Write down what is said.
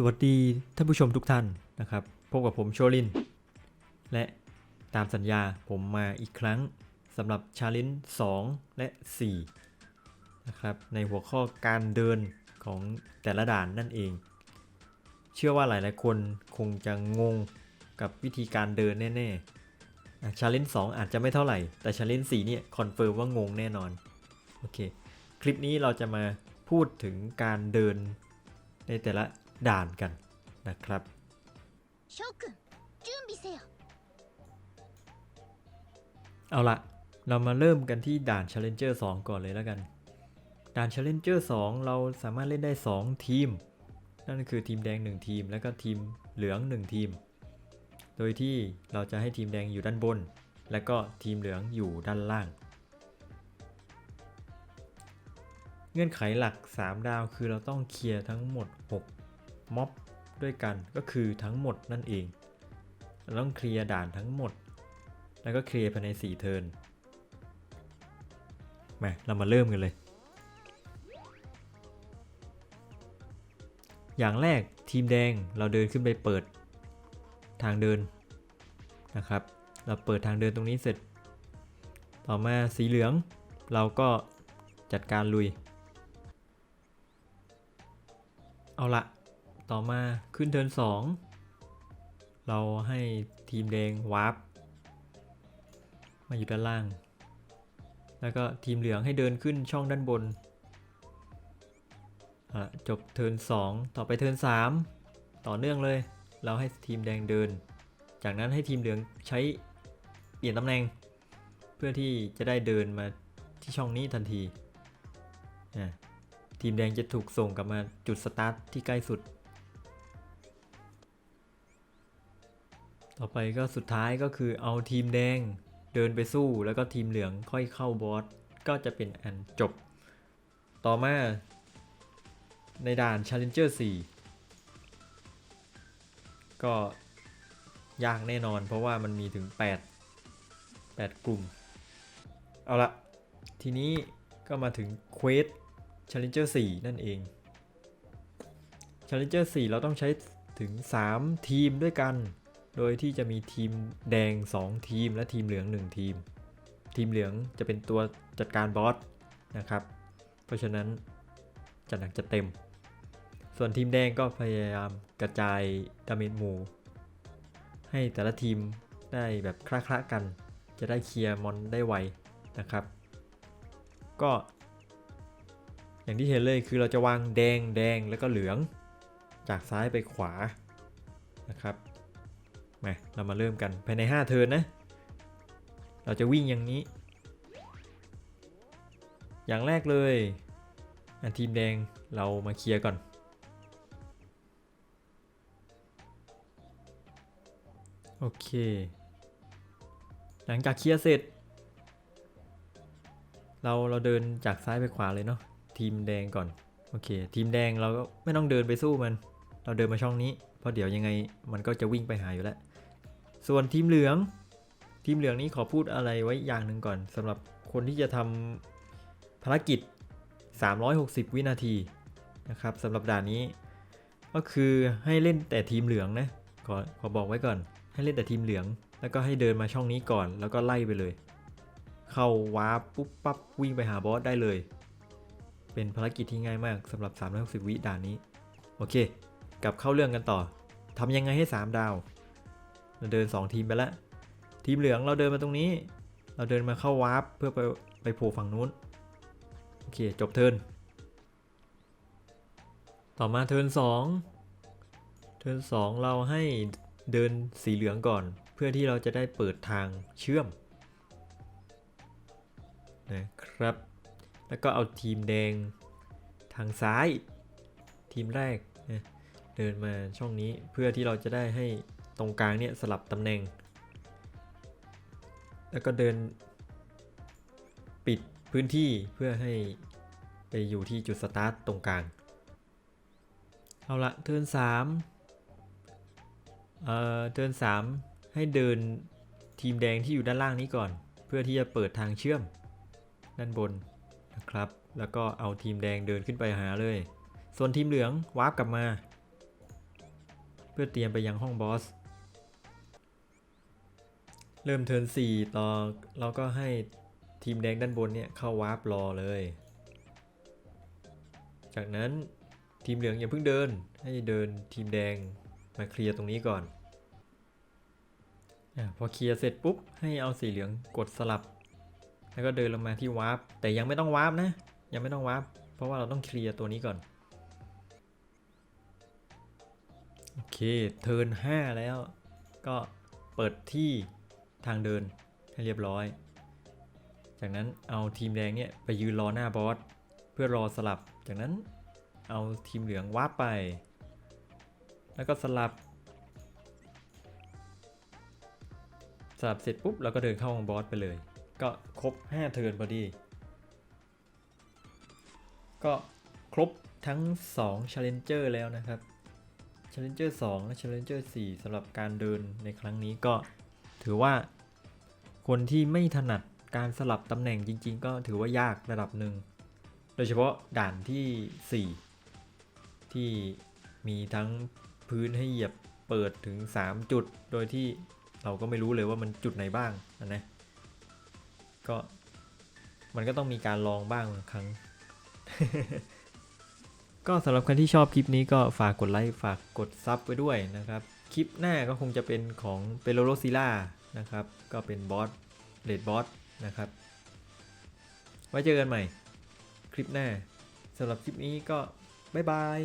สวัสดีท่านผู้ชมทุกท่านนะครับ พบกับผมโชลิน และตามสัญญาผมมาอีกครั้งสำหรับชาเลนจ์2และ4นะครับในหัวข้อการเดินของแต่ละด่านนั่นเอง เชื่อว่าหลายๆคนคงจะงงกับวิธีการเดินแน่ๆชาเลนจ์2อาจจะไม่เท่าไหร่ แต่ชาเลนจ์4เนี่ยคอนเฟิร์มว่างงแน่นอน โอเค คลิปนี้เราจะมาพูดถึงการเดินในแต่ละ ด่านกันนะครับเอาละเรามาเริ่มกันที่ด่าน Challenger 2 ก่อนเลยแล้วกัน ด่าน Challenger 2 เราสามารถเล่นได้ 2 ทีม นั่นคือทีมแดง 1 ทีม แล้วก็ทีมเหลือง 1 ทีม โดยที่เราจะให้ทีมแดงอยู่ด้านบน และก็ทีมเหลืองอยู่ด้านล่าง เงื่อนไขหลัก 3 ดาวคือเราต้องเคลียร์ทั้งหมด 6 ม็อบด้วยกันก็คือทั้งหมดนั่นเอง เราต้องเคลียร์ด่านทั้งหมด แล้วก็เคลียร์ภายใน 4 เทิร์นมาเรามาเริ่มกันเลย อย่างแรกทีมแดงเราเดินขึ้นไปเปิดทางเดินนะครับ เราเปิดทางเดินตรงนี้เสร็จ ต่อมาสีเหลือง เราก็จัดการลุย เอาละ ต่อมาขึ้นเทิร์น2 เราให้ทีมแดงวาร์ปมาอยู่ด้านล่าง แล้วก็ทีมเหลืองให้เดินขึ้นช่องด้านบน จบเทิร์น2 ต่อไปเทิร์น3 ต่อเนื่องเลย เราให้ทีมแดงเดิน จากนั้นให้ทีมเหลืองใช้เปลี่ยนตำแหน่ง เพื่อที่จะได้เดินมาที่ช่องนี้ทันที ทีมแดงจะถูกส่งกลับมาจุดสตาร์ทที่ใกล้สุด ต่อไปก็สุดท้ายก็คือเอาทีมแดงเดินไปสู้แล้วก็ทีมเหลืองค่อยเข้าบอสก็จะเป็นอันจบ ต่อมา ในด่าน Challenger 4 ก็ยากแน่นอนเพราะว่ามันมีถึง 8 8 กลุ่ม เอาละทีนี้ก็มาถึง Quest Challenger 4 นั่นเอง Challenger 4 เราต้องใช้ถึง 3 ทีมด้วยกัน โดยที่จะมีทีมแดง 2 ทีม และทีมเหลือง 1 ทีม ทีมเหลืองจะเป็นตัวจัดการบอสนะครับ เพราะฉะนั้นจัดหนักจะเต็ม ส่วนทีมแดงก็พยายามกระจายดาเมจหมู่ ให้แต่ละทีมได้แบบคละๆกัน จะได้เคลียร์มอนได้ไวนะครับ ก็ อย่างที่เห็นเลยคือเราจะวางแดงแดงแล้วก็เหลือง จากซ้ายไปขวานะครับ มาเรามาเริ่มกันภายใน 5 เทิร์นนะ เราจะวิ่งอย่างนี้ อย่างแรกเลยอะทีมแดงเรามาเคลียร์ก่อน โอเค หลังจากเคลียร์เสร็จ เราเราเดินจากซ้ายไปขวาเลยเนาะทีมแดงก่อน โอเค ทีมแดงเราก็ไม่ต้องเดินไปสู้มัน เราเดินมาช่องนี้ เพราะเดี๋ยวยังไงมันก็จะวิ่งไปหาอยู่แล้ว ส่วนทีมเหลือง ทีมเหลืองนี้ขอพูดอะไรไว้อย่างหนึ่งก่อนสำหรับคนที่จะทำภารกิจ 360 วินาทีนะครับสำหรับด่านนี้ ก็คือให้เล่นแต่ทีมเหลืองนะขอขอบอกไว้ก่อน ให้เล่นแต่ทีมเหลือง แล้วก็ให้เดินมาช่องนี้ก่อน แล้วก็ไล่ไปเลย เข้าวาร์ปปุ๊บปั๊บวิ่งไปหาบอสได้เลย เป็นภารกิจที่ง่ายมากสำหรับ 360 วิด่านนี้ โอเค กลับเข้าเรื่องกันต่อทำยังไงให้ 3 ดาว เราเดิน 2 ทีมไปแล้วทีมเหลืองเราเดินมาตรงนี้ เราเดินมาเข้าวาร์ปเพื่อไปไปโผล่ฝั่งนู้นโอเคจบเทิร์นต่อมาเทิร์น2เทิร์น2เราให้เดินสีเหลืองก่อน เพื่อที่เราจะได้เปิดทางเชื่อมนะครับ แล้วก็เอาทีมแดงทางซ้าย ทีมแรกนะเดินมาช่องนี้เพื่อที่เราจะได้ให้ ตรงกลางเนี่ยสลับตำแหน่ง แล้วก็เดินปิดพื้นที่เพื่อให้ไปอยู่ที่จุดสตาร์ทตรงกลาง เอาละเทิร์นสามเอ่อเทิร์นสามให้เดินทีมแดงที่อยู่ด้านล่างนี้ก่อน เพื่อที่จะเปิดทางเชื่อม ด้านบนนะครับ แล้วก็เอาทีมแดงเดินขึ้นไปหาเลย ส่วนทีมเหลืองวาร์ปกลับมา เพื่อเตรียมไปยังห้องบอส เริ่มเทิร์น4ต่อเราก็ให้ทีมแดงด้านบนเนี่ยเข้าวาร์ปรอเลย จากนั้นทีมเหลืองอย่าเพิ่งเดิน ให้เดินทีมแดงมาเคลียร์ตรงนี้ก่อนอพอเคลียร์เสร็จปุ๊บให้เอาสีเหลืองกดสลับ แล้วก็เดินลงมาที่วาร์ปแต่ยังไม่ต้องวาร์ปนะ ยังไม่ต้องวาร์ปเพราะว่าเราต้องเคลียร์ตัวนี้ก่อนโอเคเทิร์น5แล้ว ก็เปิดที่ ทางเดินให้เรียบร้อย จากนั้นเอาทีมแดงเนี่ยไปยืนรอหน้าบอสเพื่อรอสลับ จากนั้นเอาทีมเหลืองวาร์ปไป แล้วก็สลับ สลับเสร็จปุ๊บเราก็เดินเข้าห้องบอสไปเลย ก็ครบ 5 เทิร์นพอดี ก็ครบทั้ง 2 Challenger แล้วนะครับ Challenger 2 และ Challenger 4สำหรับการเดินในครั้งนี้ก็ถือว่า คนที่ไม่ถนัดการสลับตำแหน่งจริง ๆ ก็ถือว่ายากระดับหนึ่ง โดยเฉพาะด่านที่ 4 ที่มีทั้งพื้นให้เหยียบเปิดถึง 3 จุด โดยที่เราก็ไม่รู้เลยว่ามันจุดไหนบ้างนะนะก็มันก็ต้องมีการลองบ้างบางครั้ง ก็สำหรับใครที่ชอบคลิปนี้ก็ฝากกดไลค์ฝากกดซับไว้ด้วยนะครับ คลิปหน้าก็คงจะเป็นของเปโลโรซิล่า นะครับ ก็เป็นบอสเลดบอสนะครับ ไว้เจอกันใหม่คลิปหน้าสำหรับคลิปนี้ก็บ๊ายบาย